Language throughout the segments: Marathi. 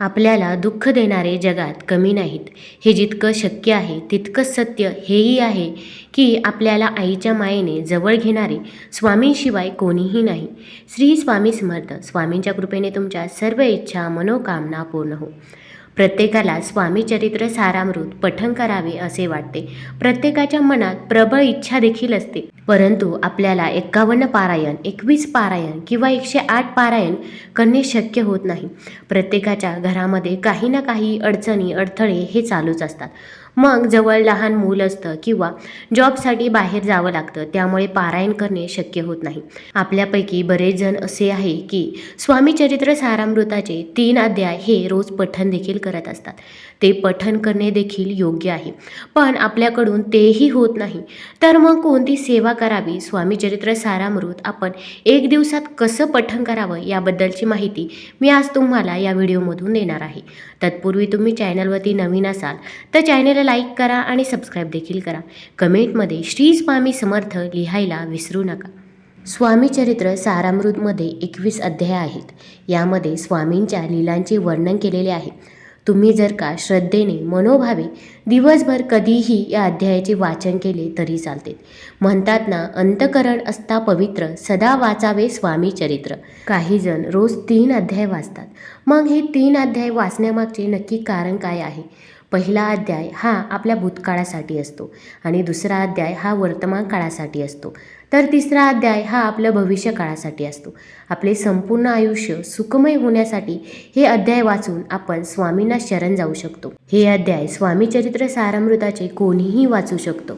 आपल्याला दुःख देणारे जगात कमी नाहीत. हे जितकं शक्य आहे तितकंच सत्य हेही आहे की आपल्याला आईच्या मायेने जवळ घेणारे स्वामींशिवाय कोणीही नाही. श्री स्वामी समर्थ स्वामींच्या कृपेने तुमच्या सर्व इच्छा मनोकामना पूर्ण हो. प्रत्येकाला स्वामी चरित्र सारामृत पठण करावे असे वाटते. प्रत्येकाच्या मनात प्रबळ इच्छा देखील असते. परंतु आपल्याला एक्कावन्न पारायण एकवीस पारायण किंवा एकशे आठ पारायण करणे शक्य होत नाही. प्रत्येकाच्या घरामध्ये काही ना काही अडचणी अडथळे हे चालूच असतात. मग जवळ लहान मूल असतं किंवा जॉबसाठी बाहेर जावं लागतं. त्यामुळे पारायण करणे शक्य होत नाही. आपल्यापैकी बरेच जण असे आहे की स्वामी चरित्र सारामृताचे तीन अध्याय हे रोज पठण देखील करत असतात. ते पठण करणे देखील योग्य आहे. पण आपल्याकडून तेही होत नाही. तर मग कोणती सेवा करावी? स्वामी चरित्र सारामृत आपण एक दिवसात कसं पठण करावं? याबद्दलची माहिती मी आज तुम्हाला या व्हिडिओमधून देणार आहे. तत्पूर्वी तुम्ही चॅनलवरती नवीन असाल तर चॅनलला लाईक करा आणि सबस्क्राईब देखील करा. कमेंटमध्ये श्री स्वामी समर्थ लिहायला विसरू नका. स्वामी चरित्र सारामृतमध्ये एकवीस अध्याय आहेत. यामध्ये स्वामींच्या लीलांचे वर्णन केलेले आहे. तुम्ही जर का श्रद्धेने मनोभावे दिवसभर कधीही या अध्यायाचे वाचन केले तरी चालते. म्हणतात ना अंतकरण असता पवित्र सदा वाचावे स्वामी चरित्र. काही जण रोज तीन अध्याय वाचतात. मग हे तीन अध्याय वाचण्यामागचे नक्की कारण काय आहे? पहिला अध्याय हा आपल्या भूतकाळासाठी असतो आणि दुसरा अध्याय हा वर्तमान काळासाठी असतो. तर तिसरा अध्याय हा आपल्या भविष्य काळासाठी असतो. आपले संपूर्ण आयुष्य सुखमय होण्यासाठी हे अध्याय वाचून आपण स्वामींना शरण जाऊ शकतो. हे अध्याय स्वामी चरित्र सारामृताचे कोणीही वाचू शकतो.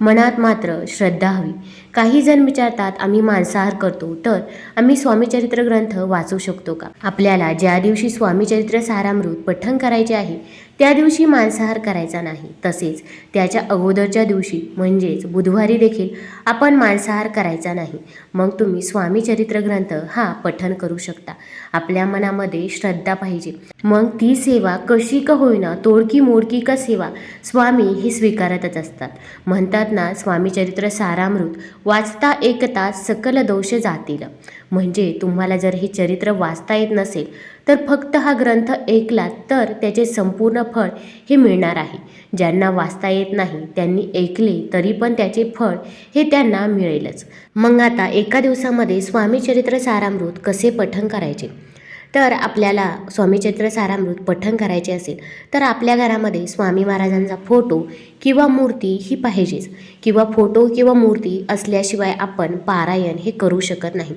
मनात मात्र श्रद्धा हवी. काही जण विचारतात आम्ही मांसाहार करतो तर आम्ही स्वामीचरित्र ग्रंथ वाचू शकतो का? आपल्याला ज्या दिवशी स्वामीचरित्र सारामृत पठण करायचे आहे त्या दिवशी मांसाहार करायचा नाही. तसेच त्याच्या अगोदरच्या दिवशी म्हणजेच बुधवारी देखील आपण मांसाहार करायचा नाही. मग तुम्ही स्वामी चरित्र ग्रंथ हा पठण करू शकता. आपल्या मनामध्ये श्रद्धा पाहिजे. मग ती सेवा कशी का होईना तोडकी मोडकी का सेवा स्वामी हे स्वीकारतच असतात. म्हणतात ना स्वामी चरित्र सारामृत वाचता एकता सकल दोष जातील. म्हणजे तुम्हाला जर हे चरित्र वाचता येत नसेल तर फक्त हा ग्रंथ ऐकला तर त्याचे संपूर्ण फळ हे मिळणार आहे. ज्यांना वाचता येत नाही त्यांनी ऐकले तरी पण त्याचे फळ हे त्यांना मिळेलच. मग आता एका दिवसामध्ये स्वामी चरित्र सारामृत कसे पठण करायचे? तर आपल्याला स्वामीचरित्र सारामृत पठण करायचे असेल तर आपल्या घरामध्ये स्वामी महाराजांचा फोटो किंवा मूर्ती ही पाहिजेच. किंवा फोटो किंवा मूर्ती असल्याशिवाय आपण पारायण हे करू शकत नाही.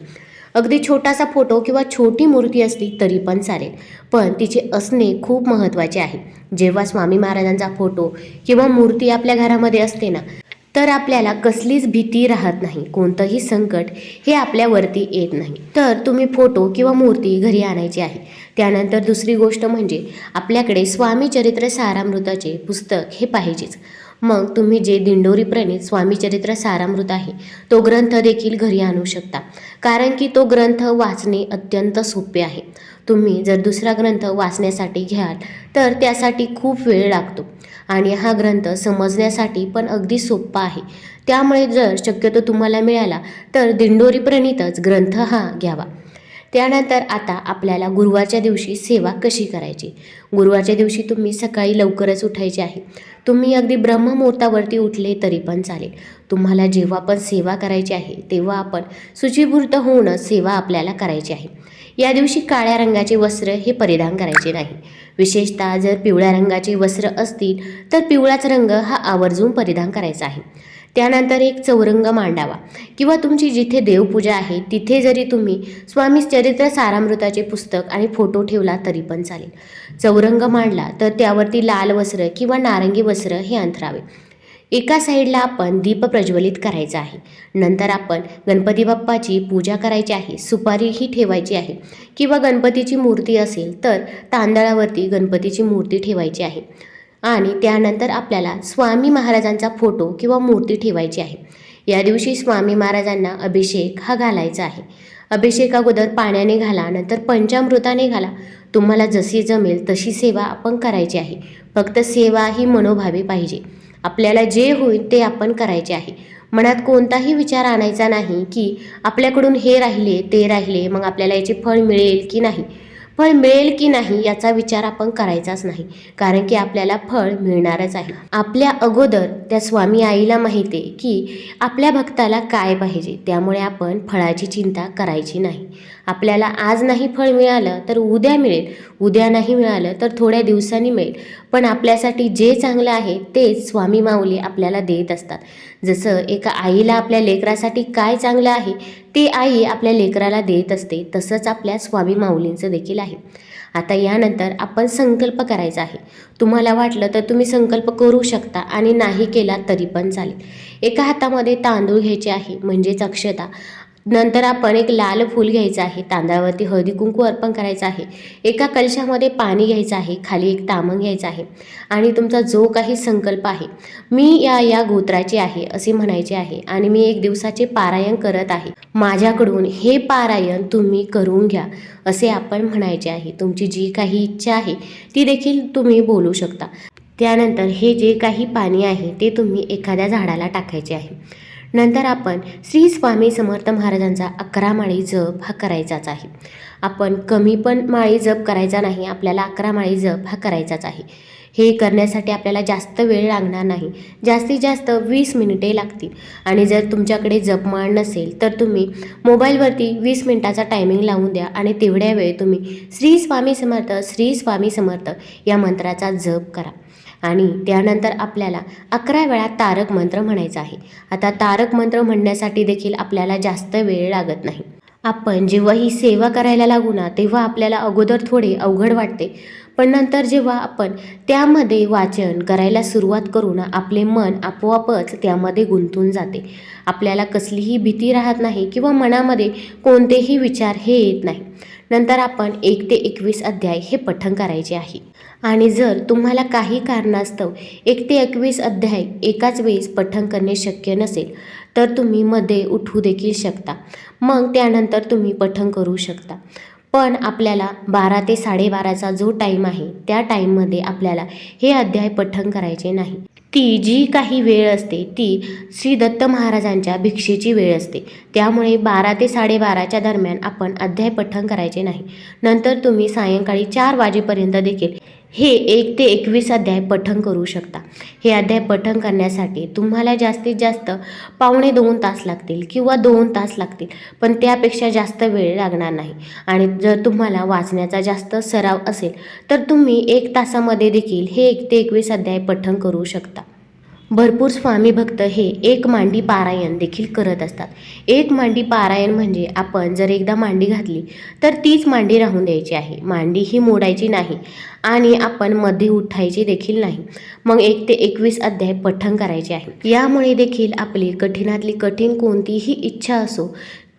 अगदी छोटासा फोटो किंवा छोटी मूर्ती असली तरी पण चालेल पण तिचे असणे खूप महत्त्वाचे आहे. जेव्हा स्वामी महाराजांचा फोटो किंवा मूर्ती आपल्या घरामध्ये असते ना तर आपल्याला कसलीच भीती राहत नाही कोणतंही संकट हे आपल्यावरती येत नाही. तर तुम्ही फोटो किंवा मूर्ती घरी आणायची आहे. त्यानंतर दुसरी गोष्ट म्हणजे आपल्याकडे स्वामी चरित्र सारामृताचे पुस्तक हे पाहिजेच. मग तुम्ही जे दिंडोरी प्रणित स्वामीचरित्र सारामृत आहे तो ग्रंथ देखील घरी आणू शकता. कारण की तो ग्रंथ वाचणे अत्यंत सोपे आहे. तुम्ही जर दुसरा ग्रंथ वाचण्यासाठी घ्याल तर त्यासाठी खूप वेळ लागतो. आणि हा ग्रंथ समजण्यासाठी पण अगदी सोपा आहे. त्यामुळे जर शक्यतो तुम्हाला मिळाला तर दिंडोरी प्रणितच ग्रंथ हा घ्यावा. त्यानंतर आता आपल्याला गुरुवारच्या दिवशी सेवा कशी करायची? गुरुवारच्या दिवशी तुम्ही सकाळी लवकरच उठायचे आहे. तुम्ही अगदी ब्रह्ममुहूर्तावरती उठले तरी पण चालेल. तुम्हाला जेव्हा पण सेवा करायची आहे तेव्हा आपण सुचीभूर्त होऊनच सेवा आपल्याला करायची आहे. या दिवशी काळ्या रंगाचे वस्त्र हे परिधान करायचे नाही. विशेषतः जर पिवळ्या रंगाचे वस्त्र असतील तर पिवळाच रंग हा आवर्जून परिधान करायचा आहे. त्यानंतर एक चौरंग मांडावा. किंवा तुमची जिथे देवपूजा आहे तिथे जरी तुम्ही स्वामी चरित्र सारामृताचे पुस्तक आणि फोटो ठेवला तरी पण चालेल. चौरंग मांडला तर त्यावरती लाल वस्त्र किंवा नारंगी वस्त्र हे अंतरावे. एका साईडला आपण दीप प्रज्वलित करायचा आहे. नंतर आपण गणपती बाप्पाची पूजा करायची आहे सुपारीही ठेवायची आहे. किंवा गणपतीची मूर्ती असेल तर तांदळावरती गणपतीची मूर्ती ठेवायची आहे. आणि त्यानंतर आपल्याला स्वामी महाराजांचा फोटो किंवा मूर्ती ठेवायची आहे. या दिवशी स्वामी महाराजांना अभिषेक हा घालायचा आहे. अभिषेक अगोदर पाण्याने घाला नंतर पंचामृताने घाला. तुम्हाला जशी जमेल तशी सेवा आपण करायची आहे. फक्त सेवा ही मनोभावी पाहिजे. आपल्याला जे होईल ते आपण करायचे आहे. मनात कोणताही विचार आणायचा नाही की आपल्याकडून हे राहिले ते राहिले मग आपल्याला याचे फळ मिळेल की नाही. फळ मिळेल की नाही याचा विचार आपण करायचाच नाही. कारण की आपल्याला फळ मिळणारच आहे. आपल्या अगोदर त्या स्वामी आईला माहिती आहे की आपल्या भक्ताला काय पाहिजे त्यामुळे आपण फळाची चिंता करायची नाही. आपल्याला आज नाही फळ मिळालं तर उद्या मिळेल. उद्या नाही मिळालं तर थोड्या दिवसांनी मिळेल. पण आपल्यासाठी जे चांगलं आहे तेच स्वामी माऊली आपल्याला देत असतात. जसं एका आईला आपल्या लेकरासाठी काय चांगलं आहे ते आई आपल्या लेकराला देत असते. तसंच आपल्या स्वामी माऊलींचं देखील आहे. आता यानंतर आपण संकल्प करायचा आहे. तुम्हाला वाटलं तर तुम्ही संकल्प करू शकता आणि नाही केला तरी पण चालेल. एका हातामध्ये तांदूळ घ्यायचे आहे म्हणजेच अक्षता. नंतर आपण एक लाल फूल घ्यायचं आहे. तांदळावरती हळदी कुंकू अर्पण करायचं आहे. एका कलशामध्ये पाणी घ्यायचं आहे. खाली एक तामण घ्यायचं आहे. आणि तुमचा जो काही संकल्प आहे मी या या गोत्राची आहे असे म्हणायचे आहे. आणि मी एक दिवसाचे पारायण करत आहे. माझ्याकडून हे पारायण तुम्ही करून घ्या असे आपण म्हणायचे आहे. तुमची जी काही इच्छा आहे ती देखील तुम्ही बोलू शकता. त्यानंतर हे जे काही पाणी आहे ते तुम्ही एखाद्या झाडाला टाकायचे आहे. नंतर आपण श्री स्वामी समर्थ महाराजांचा अकरा माळी जप हा करायचाच आहे. आपण कमी पण माळी जप करायचा नाही आपल्याला अकरा माळी जप हा करायचाच आहे. हे करण्यासाठी आपल्याला जास्त वेळ लागणार नाही. जास्तीत जास्त वीस मिनिटे लागतील. आणि जर तुमच्याकडे जपमाळ नसेल तर तुम्ही मोबाईलवरती वीस मिनिटाचा टायमिंग लावून द्या आणि तेवढ्या वेळ तुम्ही श्री स्वामी समर्थ श्री स्वामी समर्थ या मंत्राचा जप करा. आणि त्यानंतर आपल्याला अकरा वेळा तारक मंत्र म्हणायचा आहे. आता तारक मंत्र म्हणण्यासाठी देखील आपल्याला जास्त वेळ लागत नाही. आपण जेव्हा ही सेवा करायला लागू ना तेव्हा आपल्याला अगोदर थोडे अवघड वाटते. पण नंतर जेव्हा आपण त्यामध्ये वाचन करायला सुरुवात करू ना आपले मन आपोआपच त्यामध्ये गुंतून जाते. आपल्याला कसलीही भीती राहत नाही किंवा मनामध्ये कोणतेही विचार हे येत नाही. नंतर आपण एक ते एकवीस अध्याय हे पठण करायचे आहे. आणि जर तुम्हाला काही कारणास्तव एक ते एकवीस अध्याय एकाच वेळेस पठण करणे शक्य नसेल तर तुम्ही मध्ये उठू देखील शकता. मग त्यानंतर तुम्ही पठण करू शकता. पण आपल्याला बारा ते साडेबाराचा जो टाईम आहे त्या टाईममध्ये आपल्याला हे अध्याय पठण करायचे नाही. ती जी काही वेळ असते ती श्री दत्त महाराजांच्या भिक्षेची वेळ असते. त्यामुळे बारा ते साडेबाराच्या दरम्यान आपण अध्याय पठण करायचे नाही. नंतर तुम्ही सायंकाळी चार वाजेपर्यंत देखील हे एक ते एकवीस अध्याय पठण करू शकता. हे अध्याय पठण करण्यासाठी तुम्हाला जास्तीत जास्त पावणे दोन तास लागतील किंवा दोन तास लागतील पण त्यापेक्षा जास्त वेळ लागणार नाही. आणि जर तुम्हाला वाचण्याचा जास्त सराव असेल तर तुम्ही एक तासामध्ये देखील हे एक ते एकवीस अध्याय पठण करू शकता. भरपूर स्वामी भक्त हे एक मांडी पारायण देखील करत असतात. एक मांडी पारायण म्हणजे आपण जर एकदा मांडी घातली तर तीच मांडी राहून द्यायची आहे. मांडी ही मोडायची नाही आणि आपण मध्ये उठायची देखील नाही. मग एक ते एकवीस अध्याय पठण करायचे आहे. यामुळे देखील आपली कठीणातली कठीण कोणतीही इच्छा असो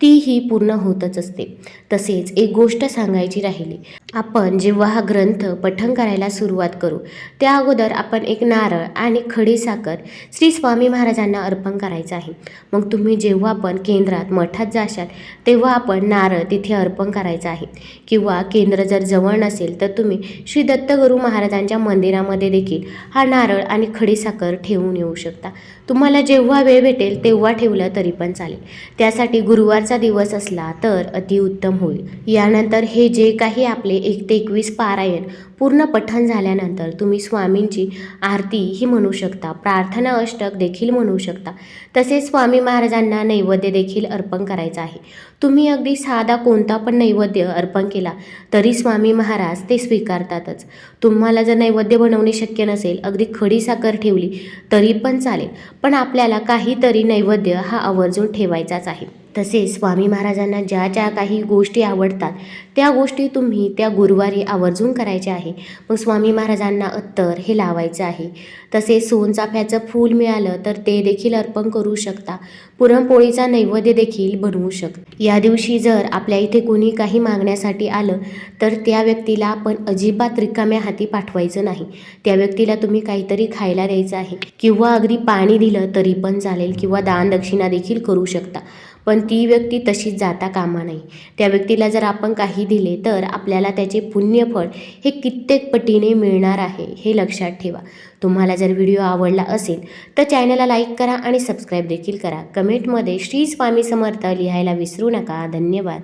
तीही पूर्ण होतच असते. तसेच एक गोष्ट सांगायची राहिली. आपण जेव्हा हा ग्रंथ पठण करायला सुरुवात करू त्या अगोदर आपण एक नारळ आणि खडी साखर श्री स्वामी महाराजांना अर्पण करायचं आहे. मग तुम्ही जेव्हा आपण केंद्रात मठात जाशाल तेव्हा आपण नारळ तिथे अर्पण करायचं आहे. किंवा केंद्र जर जवळ नसेल तर तुम्ही श्री दत्तगुरू महाराजांच्या मंदिरामध्ये देखील हा नारळ आणि खडी साखर ठेवून येऊ शकता. तुम्हाला जेव्हा वेळ भेटेल तेव्हा ठेवलं तरी पण चालेल. त्यासाठी गुरुवारचा दिवस असला तर अतिउत्तम होईल. यानंतर हे जे काही आपले एक ते एकवीस पारायण पूर्ण पठण झाल्यानंतर तुम्ही स्वामींची आरती ही म्हणू शकता. प्रार्थना अष्टक देखील म्हणू शकता. तसेच स्वामी महाराजांना नैवेद्य देखील अर्पण करायचं आहे. तुम्ही अगदी साधा कोणता पण नैवेद्य अर्पण केला तरी स्वामी महाराज ते स्वीकारतातच. तुम्हाला जर नैवेद्य बनवणे शक्य नसेल अगदी खडी साखर ठेवली तरी पण चालेल. पण आपल्याला काहीतरी नैवेद्य हा आवर्जून ठेवायचाच आहे. तसेच स्वामी महाराजांना ज्या ज्या काही गोष्टी आवडतात त्या गोष्टी तुम्ही त्या गुरुवारी आवर्जून करायच्या आहे. मग स्वामी महाराजांना अत्तर हे लावायचं आहे. तसेच सोनचाफ्याचं फूल मिळालं तर ते देखील अर्पण करू शकता. पुरणपोळीचा नैवेद्य देखील बनवू शकता. या दिवशी जर आपल्या इथे कोणी काही मागण्यासाठी आलं तर त्या व्यक्तीला आपण अजिबात रिकाम्या हाती पाठवायचं नाही. त्या व्यक्तीला तुम्ही काहीतरी खायला द्यायचं आहे. किंवा अगदी पाणी दिलं तरी पण चालेल किंवा दान दक्षिणा देखील करू शकता. पण ती व्यक्ती तशीच जाता कामा नाही त्या व्यक्तीला जर आपण काही काही दिले तर आपल्याला त्याचे पुण्यफळ हे कित्येक पटीने मिळणार आहे हे लक्षात ठेवा. तुम्हाला जर व्हिडिओ आवडला असेल तर चॅनलला लाईक करा आणि सबस्क्राईब देखील करा. कमेंटमध्ये श्री स्वामी समर्थ लिहायला विसरू नका. धन्यवाद.